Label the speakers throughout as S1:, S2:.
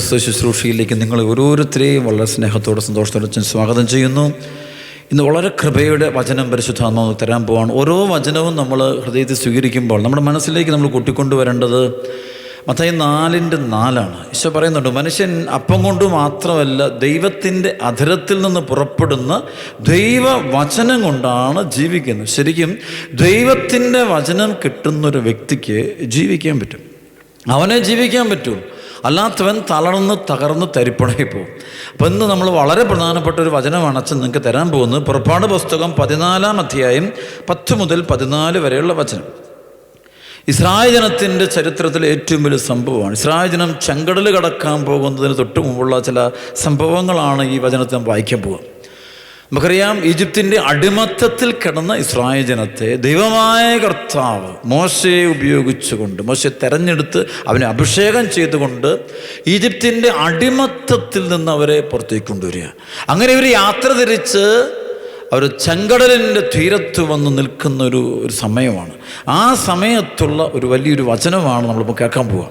S1: ദിവസത്തെ ശുശ്രൂഷയിലേക്ക് നിങ്ങൾ ഓരോരുത്തരെയും വളരെ സ്നേഹത്തോടെ സന്തോഷത്തോടെ സ്വാഗതം ചെയ്യുന്നു. ഇന്ന് വളരെ കൃപയുടെ വചനം പരിശുദ്ധ പരിശുദ്ധാത്മാവ് തരാൻ പോവാണ്. ഓരോ വചനവും നമ്മൾ ഹൃദയത്തിൽ സ്വീകരിക്കുമ്പോൾ നമ്മുടെ മനസ്സിലേക്ക് നമ്മൾ കൂട്ടിക്കൊണ്ടുവരേണ്ടത് മത്തായി നാലിന്റെ നാലാണ്. ഈശോ പറയുന്നുണ്ട് മനുഷ്യൻ അപ്പം കൊണ്ട് മാത്രമല്ല ദൈവത്തിന്റെ അധരത്തിൽ നിന്ന് പുറപ്പെടുന്ന ദൈവ വചനം കൊണ്ടാണ് ജീവിക്കുന്നത്. ശരിക്കും ദൈവത്തിന്റെ വചനം കിട്ടുന്നൊരു വ്യക്തിക്ക് ജീവിക്കാൻ പറ്റും. അവനെ ജീവിക്കാൻ പറ്റും. അല്ലാത്തവൻ തളർന്ന് തകർന്ന് തരിപ്പണായി പോകും. അപ്പം ഇന്ന് നമ്മൾ വളരെ പ്രധാനപ്പെട്ട ഒരു വചനമാണ് അച്ഛൻ നിങ്ങൾക്ക് തരാൻ പോകുന്നത്. പുറപ്പാട് പുസ്തകം പതിനാലാം അധ്യായം പത്ത് മുതൽ പതിനാല് വരെയുള്ള വചനം. ഇസ്രായേൽ ജനത്തിന്റെ ചരിത്രത്തിലെ ഏറ്റവും വലിയ സംഭവമാണ്. ഇസ്രായേൽ ജനം ചെങ്കടൽ കടക്കാൻ പോകുന്നതിന് തൊട്ട് മുമ്പുള്ള ചില സംഭവങ്ങളാണ് ഈ വചനത്തിൽ വായിക്കാൻ പോകുക നമുക്കറിയാം ഈജിപ്തിന്റെ അടിമത്തത്തിൽ കിടന്ന ഇസ്രായേൽ ജനത്തെ ദൈവമായ കർത്താവ് മോശയെ ഉപയോഗിച്ചുകൊണ്ട് മോശയെ തെരഞ്ഞെടുത്ത് അവനെ അഭിഷേകം ചെയ്തുകൊണ്ട് ഈജിപ്തിന്റെ അടിമത്തത്തിൽ നിന്ന് അവരെ പുറത്തേക്ക് കൊണ്ടുവരിക അങ്ങനെ ഇവർ യാത്ര തിരിച്ച് അവർ ചെങ്കടലിന്റെ തീരത്ത് വന്ന് നിൽക്കുന്ന ഒരു ഒരു സമയമാണ്. ആ സമയത്തുള്ള ഒരു വലിയൊരു വചനമാണ് നമ്മളിപ്പോൾ കേൾക്കാൻ പോവുക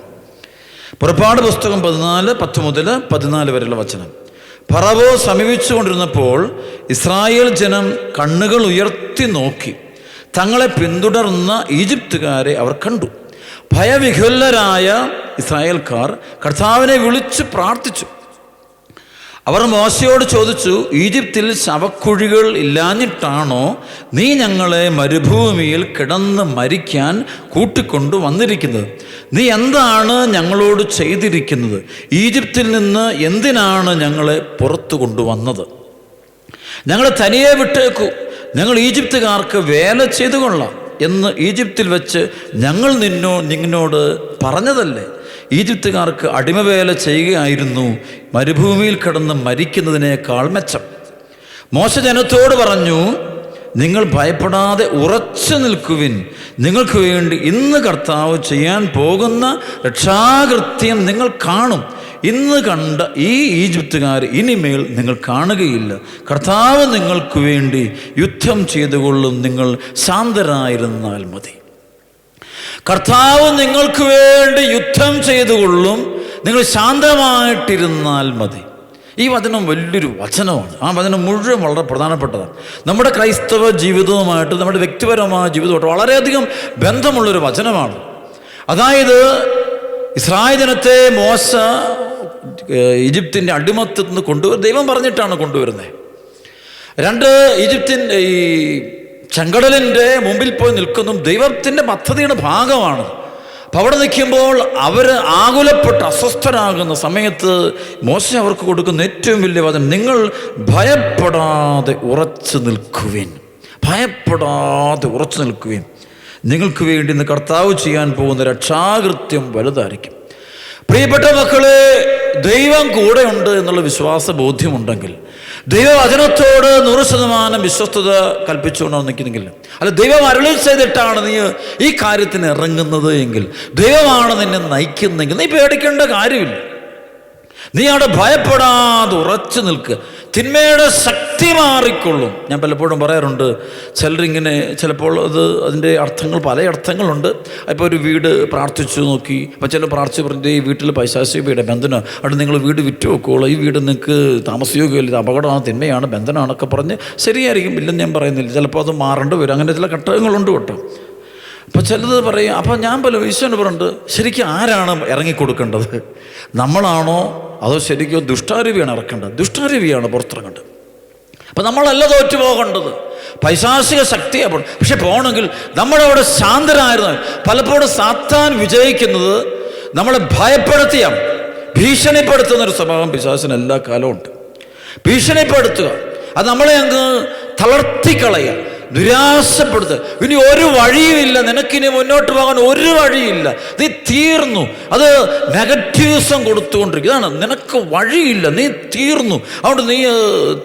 S1: പുറപ്പാട് പുസ്തകം പതിനാല് പത്ത് മുതൽ പതിനാല് വരെയുള്ള വചനം. ഫറവോ സമീപിച്ചു കൊണ്ടിരുന്നപ്പോൾ ഇസ്രായേൽ ജനം കണ്ണുകൾ ഉയർത്തി നോക്കി. തങ്ങളെ പിന്തുടർന്ന ഈജിപ്തുകാരെ അവർ കണ്ടു. ഭയവിഹുലരായ ഇസ്രായേൽക്കാർ കർത്താവിനെ വിളിച്ച് പ്രാർത്ഥിച്ചു. അവർ മോശയോട് ചോദിച്ചു ഈജിപ്തിൽ ശവക്കുഴികൾ ഇല്ലാഞ്ഞിട്ടാണോ നീ ഞങ്ങളെ മരുഭൂമിയിൽ കിടന്ന് മരിക്കാൻ കൂട്ടിക്കൊണ്ടു വന്നിരിക്കുന്നത്? നീ എന്താണ് ഞങ്ങളോട് ചെയ്തിരിക്കുന്നത്? ഈജിപ്തിൽ നിന്ന് എന്തിനാണ് ഞങ്ങളെ പുറത്തു കൊണ്ടുവന്നത്? ഞങ്ങളെ തനിയെ വിട്ടേക്കൂ. ഞങ്ങൾ ഈജിപ്തുകാർക്ക് വേല ചെയ്തു കൊള്ളാം എന്ന് ഈജിപ്തിൽ വെച്ച് ഞങ്ങൾ നിന്നോ നിന്നോട് പറഞ്ഞതല്ലേ? ഈജിപ്തുകാർക്ക് അടിമവേല ചെയ്യുകയായിരുന്നു. മരുഭൂമിയിൽ കിടന്ന് മരിക്കുന്നതിനേക്കാൾ മെച്ചം. മോശ ജനത്തോട് പറഞ്ഞു നിങ്ങൾ ഭയപ്പെടാതെ ഉറച്ചു നിൽക്കുവിൻ. നിങ്ങൾക്ക് വേണ്ടി ഇന്ന് കർത്താവ് ചെയ്യാൻ പോകുന്ന രക്ഷാകൃത്യം നിങ്ങൾ കാണും. ഇന്ന് കണ്ട ഈ ഈജിപ്തുകാർ ഇനിമേൽ നിങ്ങൾ കാണുകയില്ല. കർത്താവ് നിങ്ങൾക്ക് വേണ്ടി യുദ്ധം ചെയ്തുകൊള്ളും. നിങ്ങൾ ശാന്തരായിരുന്നാൽ മതി. കർത്താവ് നിങ്ങൾക്ക് വേണ്ടി യുദ്ധം ചെയ്തുകൊള്ളും. നിങ്ങൾ ശാന്തമായിട്ടിരുന്നാൽ മതി. ഈ വചനം വലിയൊരു വചനമാണ്. ആ വചനം മുഴുവൻ വളരെ പ്രധാനപ്പെട്ടതാണ്. നമ്മുടെ ക്രൈസ്തവ ജീവിതവുമായിട്ട് നമ്മുടെ വ്യക്തിപരമായ ജീവിതവുമായിട്ട് വളരെയധികം ബന്ധമുള്ളൊരു വചനമാണ്. അതായത് ഇസ്രായേൽ ജനത്തെ മോശ ഈജിപ്തിന്റെ അടിമത്തത്തിൽ നിന്ന് കൊണ്ടുവരും ദൈവം പറഞ്ഞിട്ടാണ് കൊണ്ടുവരുന്നത് രണ്ട് ഈജിപ്തിൻ ഈ ചെങ്കടലിന്റെ മുമ്പിൽ പോയി നിൽക്കുന്നതും ദൈവത്തിന്റെ പദ്ധതിയുടെ ഭാഗമാണ്. അപ്പം അവിടെ നിൽക്കുമ്പോൾ അവർ ആകുലപ്പെട്ട് അസ്വസ്ഥരാകുന്ന സമയത്ത് മോശം അവർക്ക് കൊടുക്കുന്ന ഏറ്റവും വലിയ വചനം നിങ്ങൾ ഭയപ്പെടാതെ ഉറച്ചു നിൽക്കുവിൻ. ഭയപ്പെടാതെ ഉറച്ചു നിൽക്കുവിൻ. നിങ്ങൾക്ക് വേണ്ടി ഇന്ന് കർത്താവ് ചെയ്യാൻ പോകുന്ന രക്ഷാകൃത്യം വലുതായിരിക്കും. പ്രിയപ്പെട്ട മക്കളെ ദൈവം കൂടെയുണ്ട് എന്നുള്ള വിശ്വാസ ബോധ്യമുണ്ടെങ്കിൽ ദൈവവചനത്തോട് നൂറ് ശതമാനം വിശ്വസ്തത കൽപ്പിച്ചുകൊണ്ടാണ് നിൽക്കുന്നെങ്കിൽ അല്ല ദൈവം അരുളിൽ ചെയ്തിട്ടാണ് നീ ഈ കാര്യത്തിന് ഇറങ്ങുന്നത് എങ്കിൽ ദൈവമാണ് നിന്നെ നയിക്കുന്നെങ്കിൽ നീ പേടിക്കേണ്ട കാര്യമില്ല. നീ അവിടെ ഭയപ്പെടാതെ ഉറച്ചു നിൽക്കുക തിന്മയുടെ ശക്തി മാറിക്കൊള്ളും. ഞാൻ പലപ്പോഴും പറയാറുണ്ട് ചിലരിങ്ങനെ ചിലപ്പോൾ അത് അതിന്റെ അർത്ഥങ്ങൾ പല അർത്ഥങ്ങളുണ്ട്. ഇപ്പോൾ ഒരു വീട് പ്രാർത്ഥിച്ചു നോക്കി അപ്പോൾ ചില പ്രാർത്ഥിച്ചു പറഞ്ഞിട്ട് ഈ വീട്ടിൽ പൈശാചിക വീട് ബന്ധനം അവിടെ നിങ്ങൾ വീട് വിറ്റ് വെക്കുകയുള്ളൂ ഈ വീട് നിങ്ങൾക്ക് താമസയോഗ്യമല്ല അപകടമാണ് തിന്മയാണ് ബന്ധനമാണൊക്കെ പറഞ്ഞ് ശരിയായിരിക്കും ഇല്ലെന്ന് ഞാൻ പറയുന്നില്ല. ചിലപ്പോൾ അത് മാറേണ്ടി വരും. അങ്ങനെ ചില ഘട്ടങ്ങളുണ്ട് കേട്ടോ. അപ്പോൾ ചിലത് പറയും അപ്പോൾ ഞാൻ പല ഈശ്വരൻ പറഞ്ഞിട്ട് ശരിക്കും ആരാണ് ഇറങ്ങിക്കൊടുക്കേണ്ടത്? നമ്മളാണോ അതോ ശരിക്കും ദുഷ്ടാരൂപിയാണ് ഇറക്കേണ്ടത്? ദുഷ്ടാരൂപിയാണ് പുറത്തിറങ്ങേണ്ടത്. അപ്പം നമ്മളല്ല തോറ്റു പോകേണ്ടത് പൈശാചിക ശക്തിയാണ് പക്ഷെ പോകണമെങ്കിൽ നമ്മളവിടെ ശാന്തരായിരുന്നു പലപ്പോഴും സാത്താൻ വിജയിക്കുന്നത് നമ്മളെ ഭയപ്പെടുത്തിയാണ്. ഭീഷണിപ്പെടുത്തുന്ന ഒരു സ്വഭാവം പിശാസിന് എല്ലാ കാലവും ഉണ്ട്. ഭീഷണിപ്പെടുത്തുക. അത് നമ്മളെ അങ്ങ് തളർത്തിക്കളയുക. നിരാശപ്പെടുത്തുക ഇനി ഒരു വഴിയുമില്ല. നിനക്കിനി മുന്നോട്ട് പോകാൻ ഒരു വഴിയില്ല. നീ തീർന്നു. അത് നെഗറ്റീവ്സം കൊടുത്തുകൊണ്ടിരിക്കും ഇതാണ് നിനക്ക് വഴിയില്ല. നീ തീർന്നു. അതുകൊണ്ട് നീ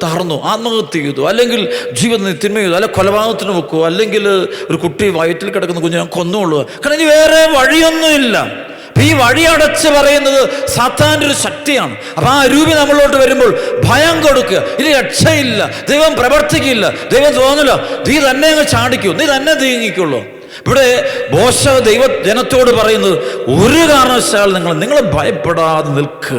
S1: തറന്നു ആത്മഹത്യ ചെയ്തു. അല്ലെങ്കിൽ ജീവിതം നീ തിന്മ ചെയ്തു. അല്ലെ കൊലപാതകത്തിന് വെക്കുമോ അല്ലെങ്കിൽ ഒരു കുട്ടി വയറ്റിൽ കിടക്കുന്ന കുഞ്ഞിനെ കൊന്നുകൊള്ളുക. കാരണം ഇനി വേറെ വഴിയൊന്നുമില്ല. ഈ വഴി അടച്ച് പറയുന്നത് സാത്താന്റെ ഒരു ശക്തിയാണ്. അപ്പൊ ആ രൂപി നമ്മളോട്ട് വരുമ്പോൾ ഭയം കൊടുക്കുക. ഇനി രക്ഷയില്ല. ദൈവം പ്രവർത്തിക്കില്ല. ദൈവം തോന്നില്ല നീ തന്നെ അങ്ങ് ചാടിക്കൂ. നീ തന്നെ നീങ്ങിക്കുള്ളൂ ഇവിടെ മോശ ദൈവ ജനത്തോട് പറയുന്നത് ഒരു കാരണവശാൽ നിങ്ങൾ നിങ്ങൾ ഭയപ്പെടാതെ നിൽക്ക്.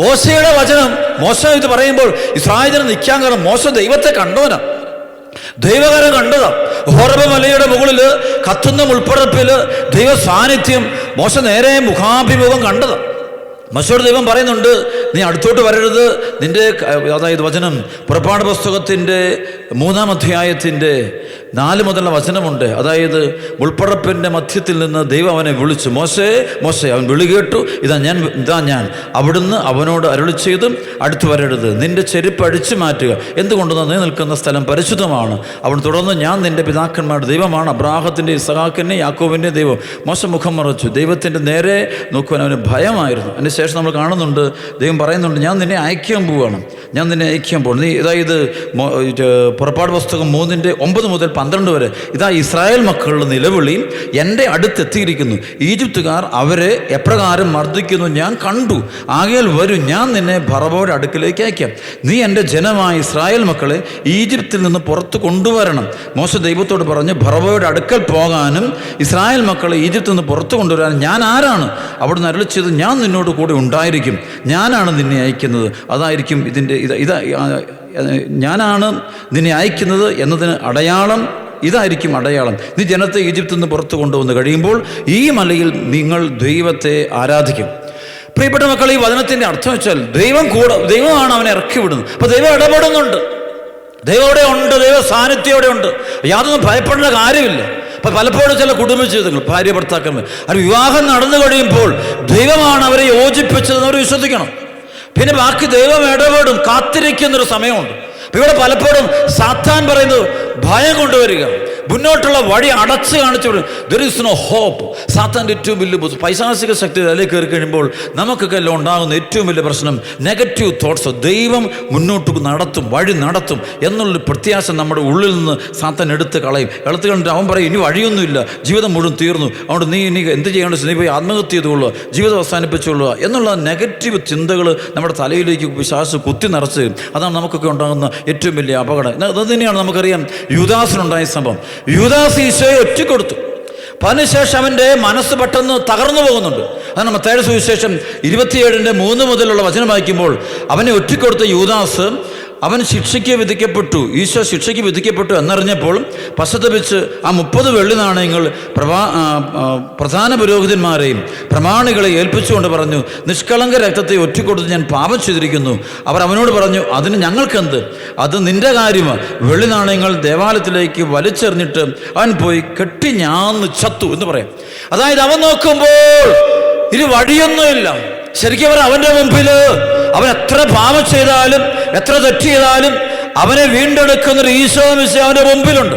S1: മോശയുടെ വചനം മോശം ഇത് പറയുമ്പോൾ ഇസ്രായേലിന് നിൽക്കാൻ കാരണം മോശം ദൈവത്തെ കണ്ടവനാ. ദൈവകരം കണ്ടതാ. ഹോറബ മലയുടെ മുകളിൽ കത്തുന്ന മുൾപ്പടപ്പിൽ ദൈവ സാന്നിധ്യം മോശ നേരെ മുഖാഭിമുഖം കണ്ടതാ. മോശയോട് ദൈവം പറയുന്നുണ്ട് നീ അടുത്തോട്ട് വരരുത്. നിന്റെ അതായത് വചനം പുറപ്പാട് പുസ്തകത്തിന്റെ മൂന്നാം അധ്യായത്തിന്റെ നാല് മുതലുള്ള വചനമുണ്ട്. അതായത് മുൾപ്പടപ്പിന്റെ മധ്യത്തിൽ നിന്ന് ദൈവം അവനെ വിളിച്ചു. മോശേ മോശേ അവൻ വിളി കേട്ടു. ഇതാ ഞാൻ ഇതാ ഞാൻ. അവിടുന്ന് അവനോട് അരുളി ചെയ്തും അടുത്ത് വരരുത്. നിന്റെ ചെരുപ്പ് അടിച്ചു മാറ്റുക. എന്തുകൊണ്ടെന്ന് നീ നിൽക്കുന്ന സ്ഥലം പരിശുദ്ധമാണ്. അവൻ തുടർന്ന് ഞാൻ നിന്റെ പിതാക്കന്മാരുടെ ദൈവമാണ്. അബ്രാഹത്തിന്റെ ഇസഹാക്കിന്റെ യാക്കോവിന്റെ ദൈവം. മോശ മുഖം മറച്ചു. ദൈവത്തിന്റെ നേരെ നോക്കുവാൻ അവന് ഭയമായിരുന്നു. അതിന് ശേഷം നമ്മൾ കാണുന്നുണ്ട്. ദൈവം പറയുന്നുണ്ട് ഞാൻ നിന്നെ അയക്കാൻ പോവുകയാണ് ഞാൻ നിന്നെ അയക്കാൻ പോകണം നീ ഇതായത് പുറപ്പാട് പുസ്തകം മൂന്നിന്റെ ഒമ്പത് മുതൽ പന്ത്രണ്ട് വരെ. ഇതാ ഇസ്രായേൽ മക്കളുടെ നിലവിളി എന്റെ അടുത്തെത്തിയിരിക്കുന്നു. ഈജിപ്തുകാർ അവരെ എപ്രകാരം മർദ്ദിക്കുന്നു? ഞാൻ കണ്ടു. ആകയാൽ വരും ഞാൻ നിന്നെ ഭറവോയുടെ അടുക്കിലേക്ക് അയക്കാം. നീ എന്റെ ജനമായ ഇസ്രായേൽ മക്കളെ ഈജിപ്തിൽ നിന്ന് പുറത്ത് കൊണ്ടുവരണം. മോശ ദൈവത്തോട് പറഞ്ഞ് ഭറവോയുടെ അടുക്കൽ പോകാനും ഇസ്രായേൽ മക്കളെ ഈജിപ്തിൽ നിന്ന് പുറത്ത് കൊണ്ടുവരാനും ഞാൻ ആരാണ്? അവിടുന്ന് നിന്ന് ചെയ്ത് ഞാൻ നിന്നോട് കൂടെ ഉണ്ടായിരിക്കും. ഞാനാണ് നിന്നെ അയക്കുന്നത്. അതായിരിക്കും ഇതിന്റെ ഇത് ഞാനാണ് നിന്നെ അയക്കുന്നത് എന്നതിന് അടയാളം ഇതായിരിക്കും അടയാളം. നീ ജനത്തെ ഈജിപ്തിൽ നിന്ന് പുറത്തു കൊണ്ടുവന്ന് കഴിയുമ്പോൾ ഈ മലയിൽ നിങ്ങൾ ദൈവത്തെ ആരാധിക്കും. പ്രിയപ്പെട്ട മക്കൾ ഈ വചനത്തിന്റെ അർത്ഥം വെച്ചാൽ ദൈവം കൂടെ ദൈവമാണ് അവനെ ഇറക്കി വിടുന്നത്. അപ്പോൾ ദൈവം ഇടപെടുന്നുണ്ട്. ദൈവം അവിടെ ഉണ്ട് ദൈവ സാന്നിധ്യം അവിടെ ഉണ്ട്. യാതൊന്നും ഭയപ്പെടേണ്ട കാര്യമില്ല. അപ്പം പലപ്പോഴും ചില കുടുംബ ജീവിതങ്ങൾ ഭാര്യ ഭർത്താക്കന്മാർ അത് വിവാഹം നടന്നു കഴിയുമ്പോൾ ദൈവമാണ് അവരെ യോജിപ്പിച്ചതെന്ന് അവർ വിശ്വസിക്കണം. പിന്നെ ബാക്കി ദൈവം ഇടപെടും കാത്തിരിക്കുന്നൊരു സമയമുണ്ട്. ഇവിടെ പലപ്പോഴും സാത്താൻ പറയുന്നത് ഭയം കൊണ്ടുവരിക. മുന്നോട്ടുള്ള വഴി അടച്ച് കാണിച്ചു ദർ ഇസ് നോ ഹോപ്പ് സാത്താന്റെ ഏറ്റവും വലിയ ബുദ്ധി. പൈശാചിക ശക്തി അതിലേക്ക് കയറി കഴിയുമ്പോൾ നമുക്കൊക്കെ എല്ലാം ഉണ്ടാകുന്ന ഏറ്റവും വലിയ പ്രശ്നം നെഗറ്റീവ് തോട്ട്സ് ദൈവം മുന്നോട്ട് നടത്തും വഴി നടത്തും എന്നുള്ളൊരു പ്രത്യാശ നമ്മുടെ ഉള്ളിൽ നിന്ന് സാത്താൻ എടുത്ത് കളയും. എടുത്ത് കണ്ടിട്ട് അവൻ പറയും ഇനി വഴിയൊന്നുമില്ല. ജീവിതം മുഴുവൻ തീർന്നു. അതുകൊണ്ട് നീ ഇനി എന്ത് ചെയ്യേണ്ട നീ പോയി ആത്മഹത്യ ചെയ്തുകൊള്ളുക ജീവിതം അവസാനിപ്പിച്ചുകൊള്ളുക എന്നുള്ള നെഗറ്റീവ് ചിന്തകൾ നമ്മുടെ തലയിലേക്ക് വിശ്വാസ കുത്തി നിറച്ച് അതാണ് നമുക്കൊക്കെ ഉണ്ടാകുന്ന ഏറ്റവും വലിയ അപകടം. അത് തന്നെയാണ് നമുക്കറിയാം? യുദാസിനുണ്ടായ സംഭവം. യുദാസ് ഈശോയെ ഒറ്റക്കൊടുത്തു. അപ്പം അതിനുശേഷം അവന്റെ മനസ്സ് പെട്ടെന്ന് തകർന്നു പോകുന്നുണ്ട്. അതാണ് മത്തായുടെ സുവിശേഷം ഇരുപത്തിയേഴിന്റെ മൂന്ന് മുതലുള്ള വചനം വായിക്കുമ്പോൾ അവനെ ഒറ്റക്കൊടുത്ത യൂദാസ് അവൻ ശിക്ഷയ്ക്ക് വിധിക്കപ്പെട്ടു. ഈശോ ശിക്ഷയ്ക്ക് വിധിക്കപ്പെട്ടു എന്നറിഞ്ഞപ്പോൾ പശ്ചാത്തപിച്ച് ആ മുപ്പത് വെള്ളി നാണയങ്ങൾ ആ, പ്രധാന പുരോഹിതന്മാരെയും പ്രമാണികളെ ഏൽപ്പിച്ചുകൊണ്ട് പറഞ്ഞു നിഷ്കളങ്ക രക്തത്തെ ഒറ്റക്കൊടുത്ത് ഞാൻ പാപം ചെയ്തിരിക്കുന്നു. അവർ അവനോട് പറഞ്ഞു അതിന് ഞങ്ങൾക്കെന്ത്? അത് നിന്റെ കാര്യമാണ് വെള്ളി നാണയങ്ങൾ ദേവാലയത്തിലേക്ക് വലിച്ചെറിഞ്ഞിട്ട് അവൻ പോയി കെട്ടി ഞാന്ന് ചത്തു. എന്ന് പറയാം. അതായത് അവൻ നോക്കുമ്പോൾ ഇത് വഴിയൊന്നുമില്ല. ശരിക്കും അവർ അവന്റെ മുമ്പിൽ അവൻ എത്ര പാപം ചെയ്താലും എത്ര തെറ്റ് ചെയ്താലും അവനെ വീണ്ടെടുക്കുന്നൊരു ഈശോ മിസ് അവന്റെ മുമ്പിലുണ്ട്.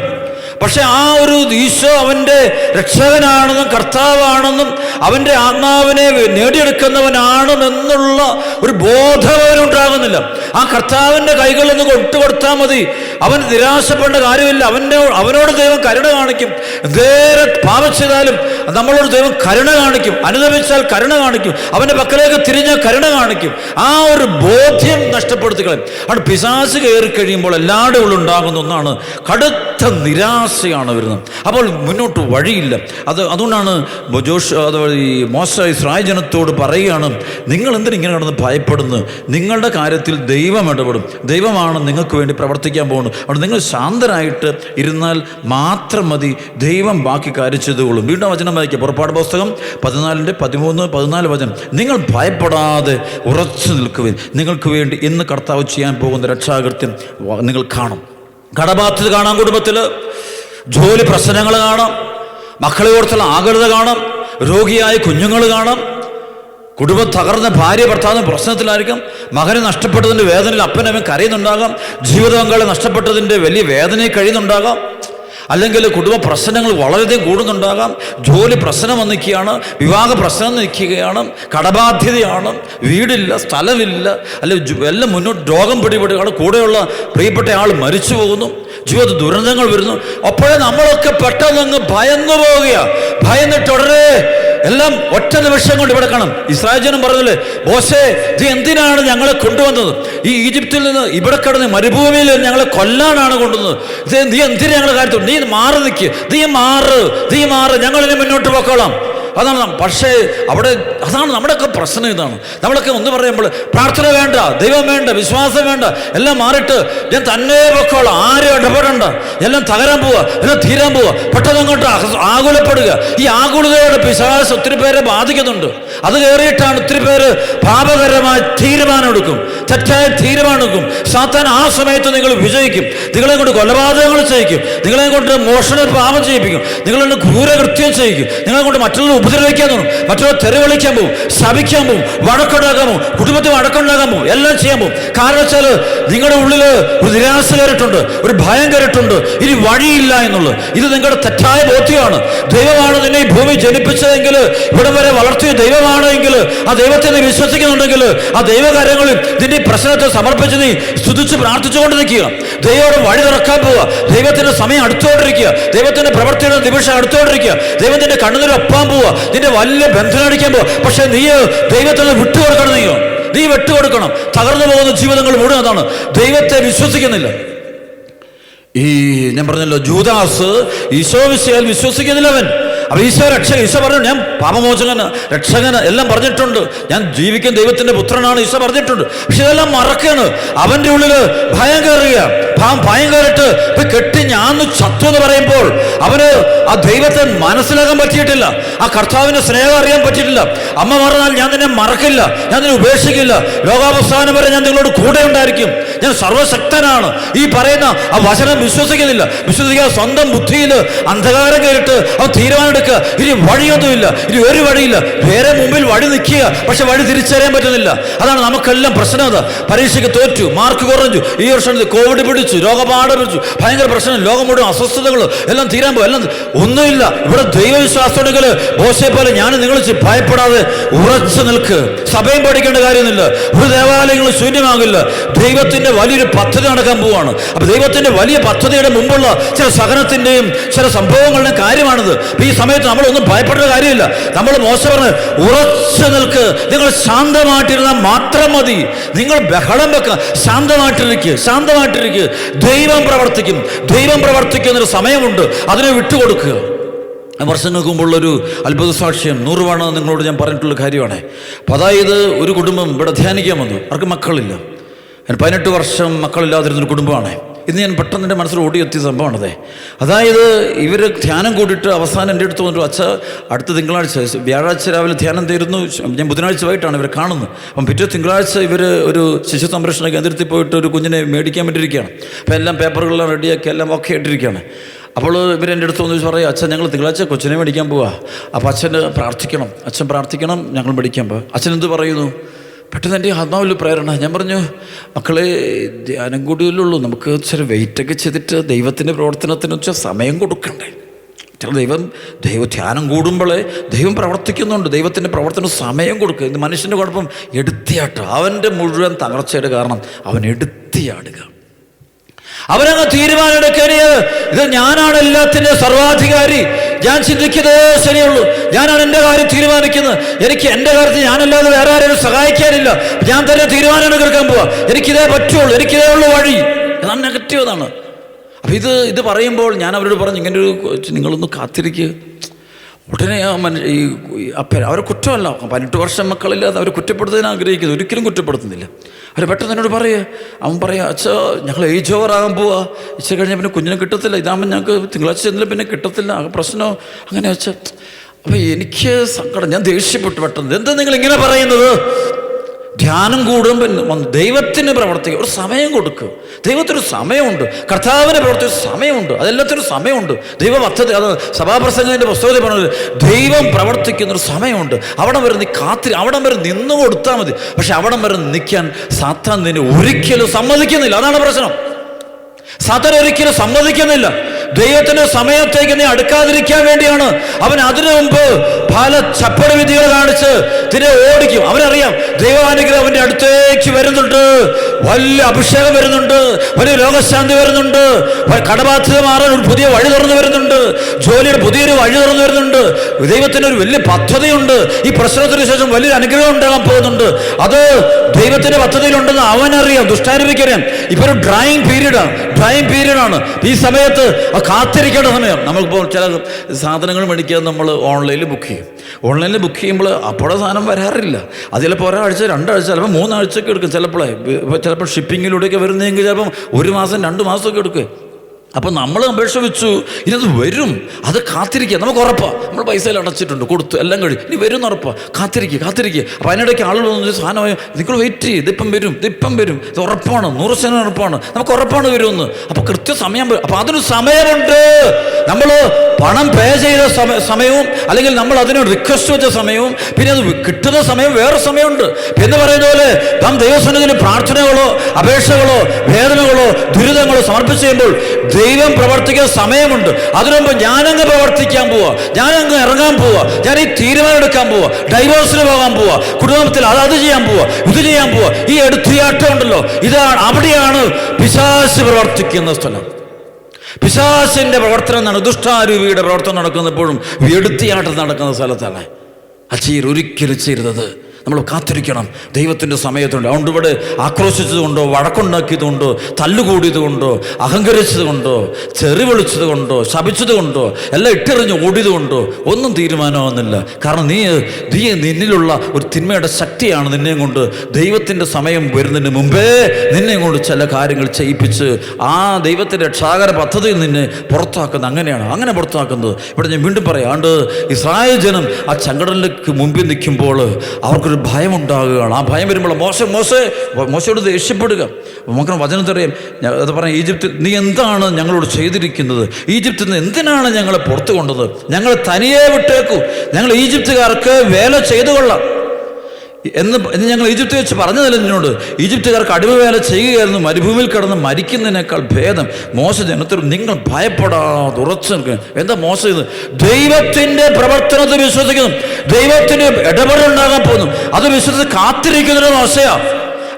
S1: പക്ഷെ ആ ഒരു ഈശോ അവന്റെ രക്ഷകനാണെന്നും കർത്താവാണെന്നും അവന്റെ ആത്മാവിനെ നേടിയെടുക്കുന്നവനാണെന്നുള്ള ഒരു ബോധം അവനുണ്ടാകുന്നില്ല. ആ കർത്താവിന്റെ കൈകളിൽ നിന്ന് കൊട്ടുകൊടുത്താൽ മതി. അവൻ നിരാശപ്പെടേണ്ട കാര്യമില്ല. അവന്റെ അവനോട് ദൈവം കരുണ കാണിക്കും. വേറെ പാപം ചെയ്താലും നമ്മളോട് ദൈവം കരുണ കാണിക്കും. അനുദമിച്ചാൽ കരുണ കാണിക്കും. അവന്റെ പക്കലേക്ക് തിരിഞ്ഞ കരുണ കാണിക്കും. ആ ഒരു ബോധ്യം നഷ്ടപ്പെടുത്തി കളയും അവിടെ പിശാസ് കയറി കഴിയുമ്പോൾ എല്ലാവരുടെ ഉള്ളിൽ ഒന്നാണ് കടുത്ത നിരാശയാണ് വരുന്നത്. അപ്പോൾ മുന്നോട്ട് വഴിയില്ല. അത് അതുകൊണ്ടാണ് ജോഷ് അതുപോലെ ഈ മോശ ഇസ്രായ ജനത്തോട് പറയുകയാണ് നിങ്ങൾ എന്തിനാ ഇങ്ങനെ കിടന്ന് ഭയപ്പെടുന്നു നിങ്ങളുടെ കാര്യത്തിൽ ദൈവം ഇടപെടും. ദൈവമാണ് നിങ്ങൾക്ക് വേണ്ടി പ്രവർത്തിക്കാൻ പോകുന്നത്. അതുകൊണ്ട് നിങ്ങൾ ശാന്തരായിട്ട് ഇരുന്നാൽ മാത്രം മതി. ദൈവം ബാക്കി കാര്യം ചെയ്തുകൊള്ളും വീണ്ടും വചനം വായിക്കുക പുറപ്പാട് പുസ്തകം പതിനാലിന്റെ പതിമൂന്ന് പതിനാല് വചനം. നിങ്ങൾ ഭയപ്പെടാതെ ഉറച്ചു നിൽക്കുവിൻ. നിങ്ങൾക്ക് വേണ്ടി ഇന്ന് കർത്താവ് ചെയ്യാൻ പോകുന്ന രക്ഷാകൃത്യം നിങ്ങൾ കാണും. കടബാധ്യത കാണാം കുടുംബത്തിൽ. ജോലി പ്രശ്നങ്ങൾ കാണാം. മക്കളെ ഓർത്തുള്ള ആകുലത കാണാം. രോഗിയായ കുഞ്ഞുങ്ങൾ കാണാം. കുടുംബം തകർന്ന ഭാര്യ ഭർത്താവിന് പ്രശ്നത്തിലായിരിക്കും. മകനെ നഷ്ടപ്പെട്ടതിന്റെ വേദനയിൽ അപ്പനവൻ കരയുന്നുണ്ടാകാം. ജീവിതപങ്കാളി നഷ്ടപ്പെട്ടതിന്റെ വലിയ വേദനയിൽ കഴിയുന്നുണ്ടാകാം. അല്ലെങ്കിൽ കുടുംബ പ്രശ്നങ്ങൾ വളരെയധികം കൂടുന്നുണ്ടാകാം. ജോലി പ്രശ്നം വന്നിരിക്കുകയാണ്. വിവാഹ പ്രശ്നം നിൽക്കുകയാണ് കടബാധ്യതയാണ്. വീടില്ല സ്ഥലമില്ല. അല്ലെങ്കിൽ എല്ലാം മുന്നോട്ട് രോഗം പിടിപെടുകയാണ്. കൂടെയുള്ള പ്രിയപ്പെട്ട ആൾ മരിച്ചു പോകുന്നു. ജീവിത ദുരന്തങ്ങൾ വരുന്നു. അപ്പോഴേ നമ്മളൊക്കെ പെട്ടെന്ന് അങ്ങ് ഭയന്നു പോവുകയാണ് ഭയന്നിട്ട് ഉടനെ എല്ലാം ഒറ്റ നിമിഷം കൊണ്ട് ഇവിടെ കാണും. ഇസ്രായേൽ ജനം പറഞ്ഞില്ലേ ബോസേ ഇത് എന്തിനാണ് ഞങ്ങളെ കൊണ്ടുവന്നത്? ഈ ഈജിപ്തിൽ നിന്ന് ഇവിടെ കിടന്ന് മരുഭൂമിയിൽ ഞങ്ങളെ കൊല്ലാനാണ് കൊണ്ടുവന്നത്. ഇത് നീ എന്തിനാ ഞങ്ങളെ കാര്യത്തിൽ നീ മാറി നിൽക്കുക നീ മാറ്. നീ മാറ്. ഞങ്ങളിനി മുന്നോട്ട് പോക്കോളാം. അതാണ് പക്ഷേ അവിടെ അതാണ് നമ്മുടെയൊക്കെ പ്രശ്നം ഇതാണ്. നമ്മളൊക്കെ ഒന്ന് പറയുമ്പോൾ പ്രാർത്ഥന വേണ്ട ദൈവം വേണ്ട വിശ്വാസം വേണ്ട എല്ലാം മാറിയിട്ട് ഞാൻ തന്നെ പൊക്കോളാം. ആരും ഇടപെടണ്ട. എല്ലാം തകരാൻ പോവുക എല്ലാം തീരാൻ പോവുക. പെട്ടെന്ന് അങ്ങോട്ട് ആകുലപ്പെടുക. ഈ ആകുലതയുടെ പിശാസ് ഒത്തിരി പേരെ ബാധിക്കുന്നുണ്ട്. അത് കയറിയിട്ടാണ് ഒത്തിരി പേര് പാപകരമായ തീരുമാനമെടുക്കും തെറ്റായ തീരുമാനമെടുക്കും. സാത്താൻ ആ സമയത്ത് നിങ്ങൾ വിജയിക്കും. നിങ്ങളെ കൊണ്ട് കൊലപാതകങ്ങൾ ചെയ്യിക്കും. നിങ്ങളെ കൊണ്ട് മോഷണ പാപം ചെയ്യിപ്പിക്കും. നിങ്ങളെ കൊണ്ട് ചെയ്യിക്കും. നിങ്ങളെ കൊണ്ട് മറ്റുള്ളവർ ഉപദ്രവിക്കാൻ തോന്നും. മറ്റുള്ളവർ തെരുവിളിക്കാൻ പോകും ശപിക്കാൻ പോകും വഴക്കുണ്ടാക്കാൻ പോകും കുടുംബത്തിൽ വഴക്കുണ്ടാക്കാൻ പോകും എല്ലാം ചെയ്യാൻ പോകും കാരണം വെച്ചാൽ നിങ്ങളുടെ ഉള്ളിൽ ഒരു നിരാശ കയറിയിട്ടുണ്ട്. ഒരു ഭയം കയറിയിട്ടുണ്ട്. ഇനി വഴിയില്ല എന്നുള്ളത്. ഇത് നിങ്ങളുടെ തെറ്റായ ബോധ്യമാണ്. ദൈവമാണ് നിന്നെ ഈ ഭൂമി ജനിപ്പിച്ചതെങ്കിൽ ഇവിടെ വരെ വളർത്തിയ ദൈവമാണെങ്കിൽ ആ ദൈവത്തെ നീ വിശ്വസിക്കുന്നുണ്ടെങ്കിൽ ആ ദൈവകാര്യങ്ങളിൽ നിന്റെ പ്രശ്നത്തെ സമർപ്പിച്ച് നീ സ്തുതിച്ച് പ്രാർത്ഥിച്ചുകൊണ്ട് നിൽക്കുക ദൈവോട് വഴി തുറക്കാൻ പോവുക. ദൈവത്തിന്റെ സമയം അടുത്തോണ്ടിരിക്കുക ദൈവത്തിന്റെ പ്രവർത്തിയുടെ നിമിഷം അടുത്തോണ്ടിരിക്കുക ദൈവത്തിന്റെ കണ്ണുനീർ ഒപ്പാൻ പോവുക. നിന്റെ വലിയ ബന്ധനം അടിക്കാൻ പോവുക. പക്ഷെ നീ ദൈവത്തിൽ വിട്ടുകൊടുക്കണം നീയോ? നീ വിട്ടുകൊടുക്കണം. തകർന്നു പോകുന്ന ജീവിതങ്ങൾ മുഴുവൻ ദൈവത്തെ വിശ്വസിക്കുന്നില്ല. ഈ ഞാൻ പറഞ്ഞല്ലോ ജൂദാസ് ഈശോ വിശ്വസിക്കുന്നില്ല അവൻ. അപ്പൊ ഈശോ രക്ഷ ഈശോ പറഞ്ഞു ഞാൻ പാപമോചകന് രക്ഷകന് എല്ലാം പറഞ്ഞിട്ടുണ്ട്. ഞാൻ ജീവിക്കുന്ന ദൈവത്തിന്റെ പുത്രനാണ് ഈശോ പറഞ്ഞിട്ടുണ്ട്. പക്ഷെ ഇതെല്ലാം മറക്കാണ് അവന്റെ ഉള്ളിൽ ഭയം കയറുക ഭയം കയറിട്ട് ഇപ്പൊ കെട്ടി ഞാൻ ചത്തു എന്ന് പറയുമ്പോൾ അവന് ആ ദൈവത്തെ മനസ്സിലാക്കാൻ പറ്റിയിട്ടില്ല. ആ കർത്താവിന്റെ സ്നേഹം അറിയാൻ പറ്റിയിട്ടില്ല. അമ്മ പറഞ്ഞാൽ ഞാൻ നിന്നെ മറക്കില്ല. ഞാൻ നിന്നെ ഉപേക്ഷിക്കില്ല. ലോകാവസാനം വരെ ഞാൻ നിങ്ങളോട് കൂടെ ഉണ്ടായിരിക്കും. ഞാൻ സർവശക്തനാണ് ഈ പറയുന്ന ആ വചനം വിശ്വസിക്കുന്നില്ല. വിശ്വസിക്കുക സ്വന്തം ബുദ്ധിയിൽ അന്ധകാരം കയറിട്ട് അവൻ തീരുമാനമെടുക്കുക ഇനി വഴിയൊന്നുമില്ല. ഇനി ഒരു വഴിയില്ല. വേറെ മുമ്പിൽ വഴി നിൽക്കുക. പക്ഷെ വഴി തിരിച്ചറിയാൻ പറ്റുന്നില്ല. അതാണ് നമുക്കെല്ലാം പ്രശ്നം അതാ. പരീക്ഷയ്ക്ക് തോറ്റു. മാർക്ക് കുറഞ്ഞു. ഈ വർഷം കോവിഡ് പിടിച്ചു. രോഗപാഠ പിടിച്ചു. ഭയങ്കര പ്രശ്നം. ലോകം മുഴുവൻ അസ്വസ്ഥതകൾ എല്ലാം തീരാൻ പോകും എല്ലാം ഒന്നുമില്ല. ഇവിടെ ദൈവവിശ്വാസമുണ്ടെങ്കിൽ ബോസെ പോലെ ഞാൻ നിങ്ങൾ ഭയപ്പെടാതെ ഉറച്ചു നിൽക്ക്. സഭയും പഠിക്കേണ്ട കാര്യമൊന്നുമില്ല. ഒരു ദേവാലയങ്ങളും ശൂന്യമാകില്ല. ദൈവത്തിന്റെ വലിയൊരു പദ്ധതി നടക്കാൻ പോവാണ്. അപ്പൊ ദൈവത്തിന്റെ വലിയ പദ്ധതിയുടെ മുമ്പുള്ള ചില സഹനത്തിന്റെയും ചില സംഭവങ്ങളുടെയും കാര്യമാണിത്. ഈ സമയത്ത് നമ്മളൊന്നും ഭയപ്പെടേണ്ട കാര്യമില്ല. നമ്മൾ മോശം പറഞ്ഞ് ഉറച്ചു നിൽക്ക്. നിങ്ങൾ ശാന്തമായിട്ടിരുന്നാൽ മാത്രം മതി. നിങ്ങൾ ബഹളം വെക്ക. ശാന്തമായിട്ടിരിക്കുക ശാന്തമായിട്ടിരിക്കുക ദൈവം പ്രവർത്തിക്കും. ദൈവം പ്രവർത്തിക്കുന്നൊരു സമയമുണ്ട്. അതിനെ വിട്ടുകൊടുക്കുക. വർഷങ്ങൾക്ക് മുമ്പുള്ളൊരു അത്ഭുത സാക്ഷ്യം. നൂറുവാണ് നിങ്ങളോട് ഞാൻ പറഞ്ഞിട്ടുള്ള കാര്യമാണ്. അപ്പം അതായത് ഒരു കുടുംബം ഇവിടെ ധ്യാനിക്കാൻ വന്നു. അവർക്ക് മക്കളില്ല. പതിനെട്ട് വർഷം മക്കളില്ലാതിരുന്നൊരു കുടുംബമാണ്. ഇന്ന് ഞാൻ പെട്ടെന്ന് എന്റെ മനസ്സിൽ ഓടിയെത്തിയ സംഭവമാണതേ. അതായത് ഇവർ ധ്യാനം കൂടിയിട്ട് അവസാനം എന്റെ അടുത്ത് വന്നിട്ട് അച്ഛ അടുത്ത തിങ്കളാഴ്ച വ്യാഴാഴ്ച രാവിലെ ധ്യാനം തീരുന്നു. ഞാൻ ബുധനാഴ്ച വൈകിട്ടാണ് ഇവർ കാണുന്നത്. അപ്പം പിറ്റേ തിങ്കളാഴ്ച ഇവർ ഒരു ശിശു സംരക്ഷണ കേന്ദ്രത്തിൽ പോയിട്ട് ഒരു കുഞ്ഞിനെ മേടിക്കാൻ വേണ്ടിയിരിക്കുകയാണ്. അപ്പം എല്ലാം പേപ്പറുകളെല്ലാം റെഡിയാക്കി എല്ലാം ഒക്കെ ആയിട്ടിരിക്കുകയാണ് അപ്പോൾ ഇവർ എന്റെ അടുത്ത് വന്ന് പറയും അച്ഛൻ ഞങ്ങൾ തിങ്കളാഴ്ച കൊച്ചിനെ മേടിക്കാൻ പോവാ. അപ്പോൾ അച്ഛൻ പ്രാർത്ഥിക്കണം. അച്ഛൻ പ്രാർത്ഥിക്കണം ഞങ്ങൾ മേടിക്കാൻ പോവാ. അച്ഛൻ എന്ത് പറയുന്നു? പെട്ടെന്ന് എന്റെ ആത്മാവിൽ പ്രേരണ. ഞാൻ പറഞ്ഞു മക്കളെ ധ്യാനം കൂടിയല്ലുള്ളൂ നമുക്ക് ചില വെയിറ്റൊക്കെ ചെയ്തിട്ട് ദൈവത്തിന്റെ പ്രവർത്തനത്തിന് വെച്ചാൽ സമയം കൊടുക്കണ്ടേ? ചില ദൈവം ദൈവ ധ്യാനം കൂടുമ്പോഴേ ദൈവം പ്രവർത്തിക്കുന്നുണ്ട്. ദൈവത്തിന്റെ പ്രവർത്തനം സമയം കൊടുക്കുക. ഇത് മനുഷ്യന്റെ കുഴപ്പം എടുത്തിയാട്ടം. അവന്റെ മുഴുവൻ തകർച്ചയുടെ കാരണം അവൻ എടുത്തിയാടുക. അവരങ്ങ് തീരുമാനം എടുക്കേണ്ടത് ഇത് ഞാനാണ് എല്ലാത്തിന്റെ സർവാധികാരി. ഞാൻ ചിന്തിക്കുന്നതേ ശരിയുള്ളൂ. ഞാനാണ് എന്റെ കാര്യം തീരുമാനിക്കുന്നത്. എനിക്ക് എന്റെ കാര്യത്തിൽ ഞാനല്ലാതെ വേറെ ആരെയും സഹായിക്കാനില്ല. ഞാൻ തന്നെ തീരുമാനം എടുക്കാൻ പോവാ. എനിക്കിതേ പറ്റുള്ളൂ. എനിക്കിതേ ഉള്ളൂ വഴി. അതാണ് നെഗറ്റീവ് അതാണ് അപ്പം ഇത് ഇത് പറയുമ്പോൾ ഞാൻ അവരോട് പറഞ്ഞു ഇങ്ങനെ ഒരു നിങ്ങളൊന്ന് കാത്തിരിക്കുക ഉടനെ ആ മനുഷ്യ ഈ അപ്പൻ അവരെ കുറ്റമല്ല. പതിനെട്ട് വർഷം മക്കളില്ലാതെ അവർ കുറ്റപ്പെടുത്താൻ ആഗ്രഹിക്കുന്നത് ഒരിക്കലും കുറ്റപ്പെടുത്തുന്നില്ല. അവർ പെട്ടെന്ന് എന്നോട് പറയുക അവൻ പറയുക അച്ഛാ ഞങ്ങൾ ഏജ് ഓവർ ആകാൻ പോവാ. ഇച്ച കഴിഞ്ഞാൽ പിന്നെ കുഞ്ഞിനെ കിട്ടത്തില്ല. ഇതാകുമ്പോൾ ഞങ്ങൾക്ക് തിങ്കളാഴ്ച ചെന്നില്ല പിന്നെ കിട്ടത്തില്ല. പ്രശ്നമോ അങ്ങനെ വെച്ചാൽ അപ്പം എനിക്ക് സങ്കടം. ഞാൻ ദേഷ്യപ്പെട്ടു പെട്ടെന്ന്. എന്താ നിങ്ങൾ ഇങ്ങനെ പറയുന്നത്? ധ്യാനം കൂടുമ്പോൾ ദൈവത്തിന് പ്രവർത്തിക്കുക ഒരു സമയം കൊടുക്കുക ദൈവത്തിനൊരു സമയമുണ്ട്. കർത്താവിന് പ്രവർത്തിച്ച സമയമുണ്ട്. അതെല്ലാത്തിനും സമയമുണ്ട്. ദൈവ പദ്ധതി അത് സഭാപ്രസംഗത്തിന്റെ പുസ്തകത്തിൽ പറഞ്ഞത് ദൈവം പ്രവർത്തിക്കുന്നൊരു സമയമുണ്ട്. അവിടം വരെ നീ കാത്തിരി അവിടം വരെ നിന്നു കൊടുത്താൽ മതി. പക്ഷെ അവിടം വരെ നിൽക്കാൻ സാത്താൻ നിന്നെ ഒരിക്കലും സമ്മതിക്കുന്നില്ല. അതാണ് പ്രശ്നം. സാത്താൻ ഒരിക്കലും സമ്മതിക്കുന്നില്ല. ദൈവത്തിന്റെ സമയത്തേക്ക് നീ അടുക്കാതിരിക്കാൻ വേണ്ടിയാണ്. അവൻ അതിനു മുമ്പ് പല ചപ്പട വിധികൾ കാണിച്ച് തിരെ ഓടിക്കും. അവനറിയാം ദൈവാനുഗ്രഹം അവന്റെ അടുത്തേക്ക് വരുന്നുണ്ട്. വലിയ അഭിഷേകം വരുന്നുണ്ട്. വലിയ രോഗശാന്തി വരുന്നുണ്ട്. കടബാധ്യത മാറാൻ ഒരു പുതിയ വഴി തുറന്നു വരുന്നുണ്ട്. ജോലിയുടെ പുതിയൊരു വഴി തുറന്നു വരുന്നുണ്ട്. ദൈവത്തിന് ഒരു വലിയ പദ്ധതിയുണ്ട്. ഈ പ്രശ്നത്തിന് ശേഷം വലിയൊരു അനുഗ്രഹം ഉണ്ടാകാൻ പോകുന്നുണ്ട്. അത് ദൈവത്തിന്റെ പദ്ധതിയിലുണ്ടെന്ന് അവനറിയാം. ദുഷ്ടാരൂപിക്കറിയാം. ഇപ്പൊ ഒരു ഡ്രൈയിങ് പീരീഡാണ് ഡ്രൈയിങ് പീരീഡാണ് ഈ സമയത്ത് ആ കാത്തിരിക്കേണ്ട സമയം നമുക്കിപ്പോൾ ചില സാധനങ്ങൾ മേടിക്കാൻ നമ്മൾ ഓൺലൈനിൽ ബുക്ക് ചെയ്യും. ഓൺലൈനിൽ ബുക്ക് ചെയ്യുമ്പോൾ അപ്പോഴെ സാധനം വരാറില്ല. അത് ചിലപ്പോൾ ഒരാഴ്ച രണ്ടാഴ്ച ചിലപ്പോൾ മൂന്നാഴ്ചയൊക്കെ എടുക്കും. ചിലപ്പോഴേ ഇപ്പോൾ ചിലപ്പോൾ ഷിപ്പിങ്ങിലൂടെയൊക്കെ വരുന്നതെങ്കിൽ ചിലപ്പം ഒരു മാസം രണ്ട് മാസമൊക്കെ എടുക്കും. അപ്പം നമ്മൾ അപേക്ഷ വെച്ചു ഇനി അത് വരും. അത് കാത്തിരിക്കുക. നമുക്ക് ഉറപ്പാണ് നമ്മൾ പൈസ എല്ലാം അടച്ചിട്ടുണ്ട്. കൊടുത്തു. എല്ലാം കഴിയും ഇനി വരും ഉറപ്പാണ് കാത്തിരിക്കുക കാത്തിരിക്കുക. അപ്പം അതിനിടയ്ക്ക് ആളുകൾ വന്നു സാധനമായി നിങ്ങൾ വെയിറ്റ് ചെയ്യും. ഇതിപ്പം വരും. ഇതിപ്പം വരും. ഇത് ഉറപ്പാണ്. നൂറ് ശതമാനം ഉറപ്പാണ്. നമുക്ക് ഉറപ്പാണ് വരുമെന്ന്. അപ്പോൾ കൃത്യസമയം അപ്പം അതിന് സമയമുണ്ട്. നമ്മൾ പണം പേ ചെയ്ത സമയ സമയവും അല്ലെങ്കിൽ നമ്മൾ അതിന് റിക്വസ്റ്റ് വെച്ച സമയവും പിന്നെ അത് കിട്ടുന്ന സമയം വേറെ സമയമുണ്ട്. എന്ന് പറയുന്ന പോലെ നാം ദൈവസന്നിധിന് പ്രാർത്ഥനകളോ അപേക്ഷകളോ വേദനകളോ ദുരിതങ്ങളോ സമർപ്പിച്ച് ചെയ്യുമ്പോൾ ദൈവം പ്രവർത്തിക്കാൻ സമയമുണ്ട്. അതിനുമുമ്പ് ഞാനങ്ങ് പ്രവർത്തിക്കാൻ പോവാ. ഞാനങ്ങ് ഇറങ്ങാൻ പോവാ. ഞാൻ ഈ തീരുമാനം എടുക്കാൻ പോവാ. ഡൈവോഴ്സിന് പോകാൻ പോവാ. കുടുംബത്തിൽ അത് അത് ചെയ്യാൻ പോവാ. ഇത് ചെയ്യാൻ പോവാ. ഈ എടുത്തിയാട്ടം ഉണ്ടല്ലോ. ഇതാണ്. അവിടെയാണ് പിശാസ് പ്രവർത്തിക്കുന്ന സ്ഥലം. പിശാസിന്റെ പ്രവർത്തനം നട ദുഷ്ടാരൂപിയുടെ പ്രവർത്തനം നടക്കുന്നപ്പോഴും എടുത്തിയാട്ടം നടക്കുന്ന സ്ഥലത്താണ്. അച്ചീർ ഒരിക്കലും ചെയ്യരുത്. നമ്മൾ കാത്തിരിക്കണം. ദൈവത്തിന്റെ സമയത്തുണ്ട്. അതുകൊണ്ട് ഇവിടെ ആക്രോശിച്ചതുകൊണ്ടോ വഴക്കുണ്ടാക്കിയതുകൊണ്ടോ തല്ലുകൂടിയതുകൊണ്ടോ അഹങ്കരിച്ചതുകൊണ്ടോ ചെറി വിളിച്ചതുകൊണ്ടോ ശപിച്ചതുകൊണ്ടോ എല്ലാം ഇട്ടെറിഞ്ഞ് ഓടിയതുകൊണ്ടോ ഒന്നും തീരുമാനമാകുന്നില്ല കാരണം നീ നീ നിന്നിലുള്ള ഒരു തിന്മയുടെ ശക്തിയാണ് നിന്നെയും കൊണ്ട് ദൈവത്തിന്റെ സമയം വരുന്നതിന് മുമ്പേ നിന്നെയും കൊണ്ട് ചില കാര്യങ്ങൾ ചെയ്യിപ്പിച്ച് ആ ദൈവത്തിന്റെ രക്ഷാകര പദ്ധതിയിൽ നിന്ന് പുറത്താക്കുന്നത് അങ്ങനെയാണ്. അങ്ങനെ പുറത്താക്കുന്നത്. ഇവിടെ ഞാൻ വീണ്ടും പറയാം. അതുകൊണ്ട് ഇസ്രായേൽ ജനം ആ ചങ്കടലിലേക്ക് മുമ്പിൽ നിൽക്കുമ്പോൾ അവർക്കൊരു ഭയം ഉണ്ടാകുകയാണ് ആ ഭയം വരുമ്പോൾ മോശ മോശേ മോശയോട് ദേഷ്യപ്പെടുക. നമുക്ക് വചനത്തറിയാം അത് പറയാം ഈജിപ്തിൽ നീ എന്താണ് ഞങ്ങളോട് ചെയ്തിരിക്കുന്നത്? ഈജിപ്തിൽ നിന്ന് എന്തിനാണ് ഞങ്ങളെ പുറത്തു കൊണ്ടത് ഞങ്ങൾ തനിയെ വിട്ടേക്കൂ. ഞങ്ങൾ ഈജിപ്തുകാർക്ക് വേല ചെയ്തു കൊള്ളാം എന്ന് എന്ന് ഞങ്ങൾ ഈജിപ്ത് വെച്ച് പറഞ്ഞതല്ല നിന്നോട്? ഈജിപ്തുകാർക്ക് അടിമവേല ചെയ്യുകയായിരുന്നു മരുഭൂമിയിൽ കിടന്ന് മരിക്കുന്നതിനേക്കാൾ ഭേദം. മോശ ജനത്തിൽ നിങ്ങൾ ഭയപ്പെടാതെ ഉറച്ചു എന്താ മോശം ഇത്? ദൈവത്തിന്റെ പ്രവർത്തനത്തെ വിശ്വസിക്കുന്നു. ദൈവത്തിന് ഇടപെടലുണ്ടാകാൻ പോകുന്നു. അത് വിശ്വസിച്ച് കാത്തിരിക്കുന്നൊരു മോശയാ.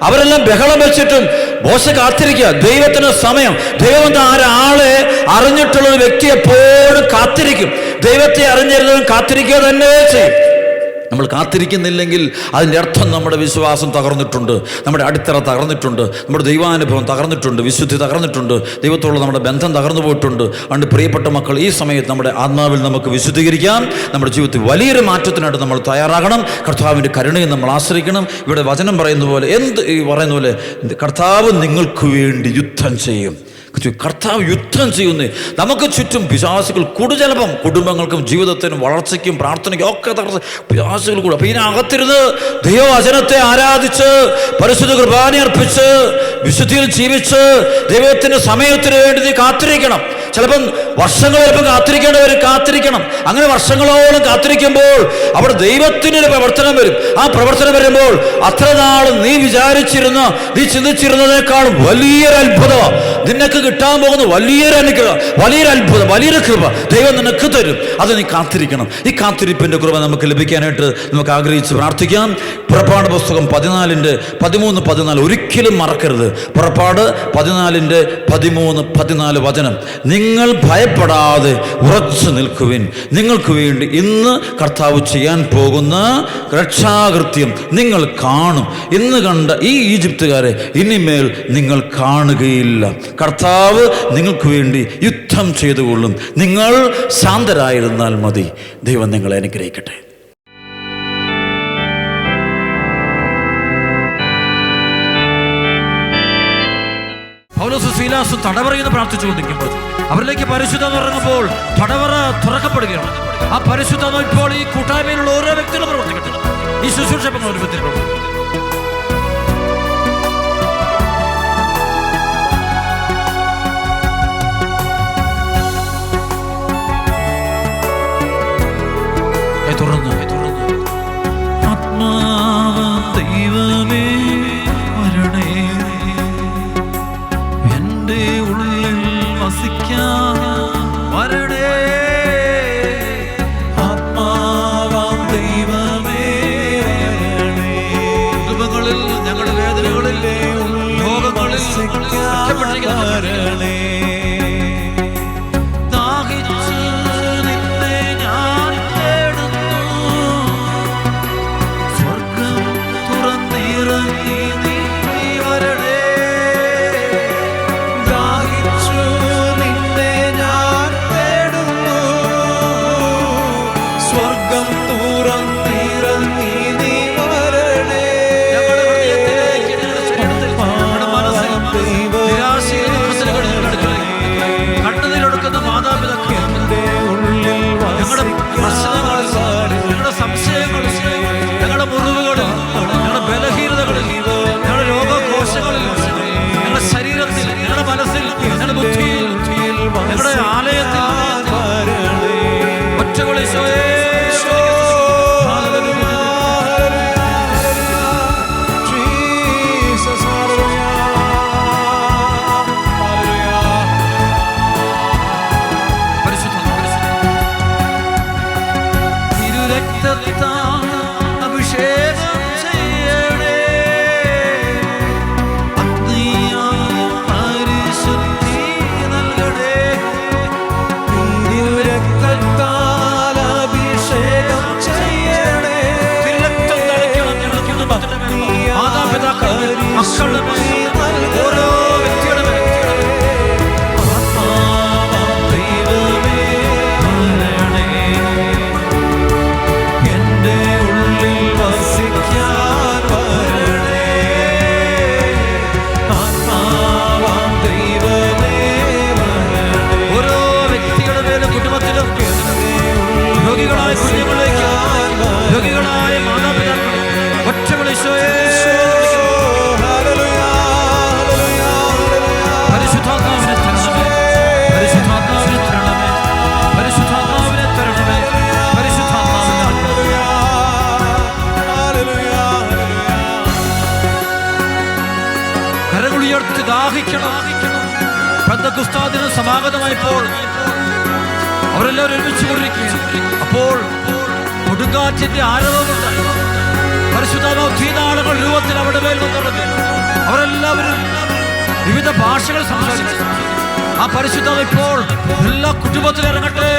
S1: അവരെല്ലാം ബഹളം വെച്ചിട്ടും മോശ കാത്തിരിക്കുക. ദൈവത്തിന് സമയം. ദൈവം ആരാളെ അറിഞ്ഞിട്ടുള്ള ഒരു വ്യക്തി എപ്പോഴും കാത്തിരിക്കും. ദൈവത്തെ അറിഞ്ഞിരുന്നവൻ കാത്തിരിക്കുക തന്നെ ചെയ്യും. നമ്മൾ കാത്തിരിക്കുന്നില്ലെങ്കിൽ അതിന്റെ അർത്ഥം നമ്മുടെ വിശ്വാസം തകർന്നിട്ടുണ്ട് നമ്മുടെ അടിത്തറ തകർന്നിട്ടുണ്ട് നമ്മുടെ ദൈവാനുഭവം തകർന്നിട്ടുണ്ട് വിശുദ്ധി തകർന്നിട്ടുണ്ട് ദൈവത്തോടുള്ള നമ്മുടെ ബന്ധം തകർന്നു പോയിട്ടുണ്ട്. അതുകൊണ്ട് പ്രിയപ്പെട്ട മക്കൾ ഈ സമയത്ത് നമ്മുടെ ആത്മാവിൽ നമുക്ക് വിശുദ്ധീകരിക്കാം. നമ്മുടെ ജീവിതത്തിൽ വലിയൊരു മാറ്റത്തിനായിട്ട് നമ്മൾ തയ്യാറാകണം. കർത്താവിന്റെ കരുണയെ നമ്മൾ ആശ്രയിക്കണം. ഇവിടെ വചനം പറയുന്ന പോലെ എന്ത് പറയുന്ന പോലെ കർത്താവ് നിങ്ങൾക്ക് വേണ്ടി യുദ്ധം ചെയ്യും. കർത്താവ് യുദ്ധം ചെയ്യുന്നേ. നമുക്ക് ചുറ്റും പിശാസുകൾ കൂടുതലപ്പം കുടുംബങ്ങൾക്കും ജീവിതത്തിനും വളർച്ചയ്ക്കും പ്രാർത്ഥനയ്ക്കും ഒക്കെ തകർത്ത് പിശാസുകൾ കൂടും. അപ്പം ഇതിനകത്തിരുന്ന് ദൈവവചനത്തെ ആരാധിച്ച് പരിശുദ്ധ കുർബാന അർപ്പിച്ച് വിശുദ്ധിയിൽ ജീവിച്ച് ദൈവത്തിന്റെ സമയത്തിന് വേണ്ടി നീ കാത്തിരിക്കണം. ചിലപ്പം വർഷങ്ങൾ ചിലപ്പോൾ കാത്തിരിക്കേണ്ടവർ കാത്തിരിക്കണം. അങ്ങനെ വർഷങ്ങളോളം കാത്തിരിക്കുമ്പോൾ അവിടെ ദൈവത്തിനൊരു പ്രവർത്തനം വരും. ആ പ്രവർത്തനം വരുമ്പോൾ അത്ര നീ വിചാരിച്ചിരുന്ന നീ ചിന്തിച്ചിരുന്നതിനേക്കാളും വലിയൊരു അത്ഭുതം നിനക്ക് കിട്ടാൻ പോകുന്ന വലിയൊരു അനുഗ്രഹം വലിയൊരു അത്ഭുതം വലിയൊരു കൃപ ദൈവം നിനക്ക് തരും. അത് നീ കാത്തിരിക്കണം. ഈ കാത്തിരിപ്പിന്റെ കൃപ നമുക്ക് ലഭിക്കാനായിട്ട് നമുക്ക് ആഗ്രഹിച്ച് പ്രാർത്ഥിക്കാം. പുറപ്പാട് പുസ്തകം പതിനാലിന്റെ പതിമൂന്ന് പതിനാല് ഒരിക്കലും മറക്കരുത്. പുറപ്പാട് പതിനാലിന്റെ പതിമൂന്ന് പതിനാല് വചനം. നിങ്ങൾ ഭയപ്പെടാതെ ഉറച്ചു നിൽക്കുവിൻ. നിങ്ങൾക്ക് വേണ്ടി ഇന്ന് കർത്താവ് ചെയ്യാൻ പോകുന്ന രക്ഷാകൃത്യം നിങ്ങൾ കാണും. ഇന്ന് കണ്ട ഈ ഈജിപ്തുകാരെ ഇനിമേൽ നിങ്ങൾ കാണുകയില്ല. കർത്താവ് നിങ്ങൾക്ക് വേണ്ടി യുദ്ധം ചെയ്തുകൊള്ളും. നിങ്ങൾ ശാന്തരായിരുന്നാൽ മതി. ദൈവം നിങ്ങളെ അനുഗ്രഹിക്കട്ടെ. പൗലോസ് തടവറയെന്ന് പ്രാർത്ഥിച്ചുകൊണ്ടിരിക്കുമ്പോൾ അവരിലേക്ക് പരിശുദ്ധം ഇറങ്ങുമ്പോൾ തടവറ തുറക്കപ്പെടുകയാണ്. ആ പരിശുദ്ധം ഇപ്പോൾ ഈ കൂട്ടായ്മയിലുള്ള ഓരോ വ്യക്തികളും പ്രവർത്തിക്കട്ടെ. ഈ ശുശ്രൂഷ ഒരു തുറന്നു. ആത്മാവ് ദൈവമേ വരണേ. എന്റെ ഉള്ളിൽ വസിക്കാൻ
S2: വരണേ. ആത്മാവാം ദൈവമേ
S1: ഞങ്ങളുടെ വേദനകളിലെ ലോകങ്ങളിൽ വരണേ. പെന്തക്കുസ്താദിന് സമാഗതമായപ്പോൾ അവരെല്ലാവരും ഒരുമിച്ചു കൊണ്ടിരിക്കുകയാണ് അപ്പോൾ കൊടുങ്കാറ്റിന്റെ ആരവമുണ്ട്. പരിശുദ്ധാമോ രൂപത്തിൽ അവിടെ മേൽ വന്നിറങ്ങി. അവരെല്ലാവരും വിവിധ ഭാഷകൾ സംസാരിച്ചു. ആ പരിശുദ്ധം ഇപ്പോൾ എല്ലാ കുടുംബത്തിലിറങ്ങട്ടെ